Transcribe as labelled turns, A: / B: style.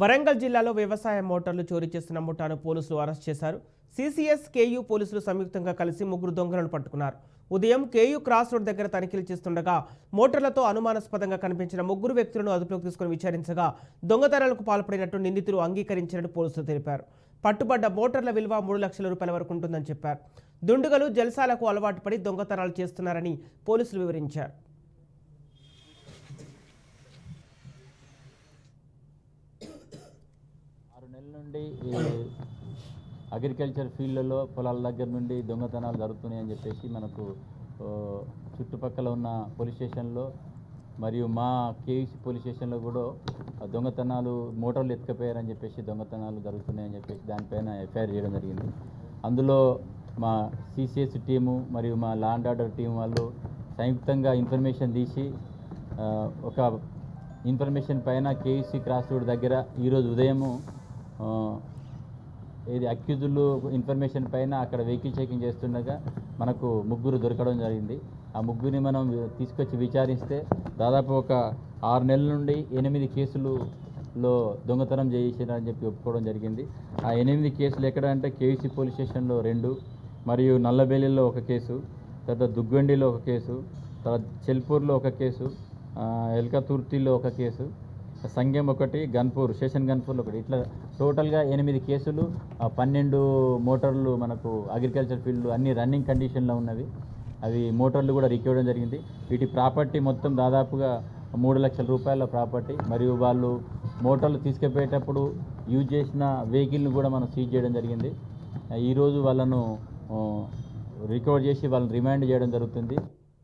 A: వరంగల్ జిల్లాలో వ్యవసాయ మోటార్లు చోరీ చేస్తున్న ముఠాను పోలీసులు అరెస్ట్ చేశారు. సిసిఎస్ కేయూ పోలీసులు సంయుక్తంగా కలిసి ముగ్గురు దొంగలను పట్టుకున్నారు. ఉదయం కేయూ క్రాస్ రోడ్ దగ్గర తనిఖీలు చేస్తుండగా మోటార్లతో అనుమానాస్పదంగా కనిపించిన ముగ్గురు వ్యక్తులను అదుపులోకి తీసుకుని విచారించగా దొంగతనాలకు పాల్పడినట్టు నిందితులు అంగీకరించినట్టు పోలీసులు తెలిపారు. పట్టుబడ్డ మోటార్ల విలువ మూడు లక్షల రూపాయల వరకు ఉంటుందని చెప్పారు. దుండుగలు జల్సాలకు అలవాటు పడి దొంగతనాలు చేస్తున్నారని పోలీసులు వివరించారు
B: ఆరు నెలల నుండి ఈ అగ్రికల్చర్ ఫీల్డ్లలో పొలాల దగ్గర నుండి దొంగతనాలు జరుగుతున్నాయి అని చెప్పేసి మనకు చుట్టుపక్కల ఉన్న పోలీస్ స్టేషన్లో మరియు మా కేవీసీ పోలీస్ స్టేషన్లో కూడా దొంగతనాలు మోటార్లు ఎత్తుకపోయారని చెప్పేసి దొంగతనాలు జరుగుతున్నాయని చెప్పేసి దానిపైన ఎఫ్ఐఆర్ చేయడం జరిగింది. అందులో మా సిసిఎస్ టీము మరియు మా లాండ్ ఆర్డర్ టీం వాళ్ళు సంయుక్తంగా ఇన్ఫర్మేషన్ తీసి ఒక ఇన్ఫర్మేషన్ పైన కేవీసీ క్రాస్ రోడ్ దగ్గర ఈరోజు ఉదయము ఇది అక్యూజులు ఇన్ఫర్మేషన్ పైన అక్కడ వెహికల్ చెకింగ్ చేస్తుండగా మనకు ముగ్గురు దొరకడం జరిగింది. ఆ ముగ్గురిని మనం తీసుకొచ్చి విచారిస్తే దాదాపు ఒక ఆరు నెలల నుండి ఎనిమిది కేసులులో దొంగతనం చేసినారని చెప్పి ఒప్పుకోవడం జరిగింది. ఆ ఎనిమిది కేసులు ఎక్కడ అంటే కేవీసీ పోలీస్ స్టేషన్లో రెండు మరియు నల్లబెల్లిలో ఒక కేసు తర్వాత దుగ్గండిలో ఒక కేసు తర్వాత చెల్పూర్లో ఒక కేసు ఎల్కతుర్తిలో ఒక కేసు సంఘం ఒకటి గన్పూర్ సెషన్ గన్పూర్లో ఒకటి. ఇట్లా టోటల్గా ఎనిమిది కేసులు పన్నెండు మోటార్లు మనకు అగ్రికల్చర్ ఫీల్డ్లు అన్ని రన్నింగ్ కండిషన్లో ఉన్నవి. అవి మోటార్లు కూడా రికవడం జరిగింది. వీటి ప్రాపర్టీ మొత్తం దాదాపుగా మూడు లక్షల రూపాయల ప్రాపర్టీ. మరియు వాళ్ళు మోటార్లు తీసుకుపోయేటప్పుడు యూజ్ చేసిన వెహికల్ని కూడా మనం సీజ్ చేయడం జరిగింది. ఈరోజు వాళ్ళను రికవర్ చేసి వాళ్ళని రిమాండ్ చేయడం జరుగుతుంది.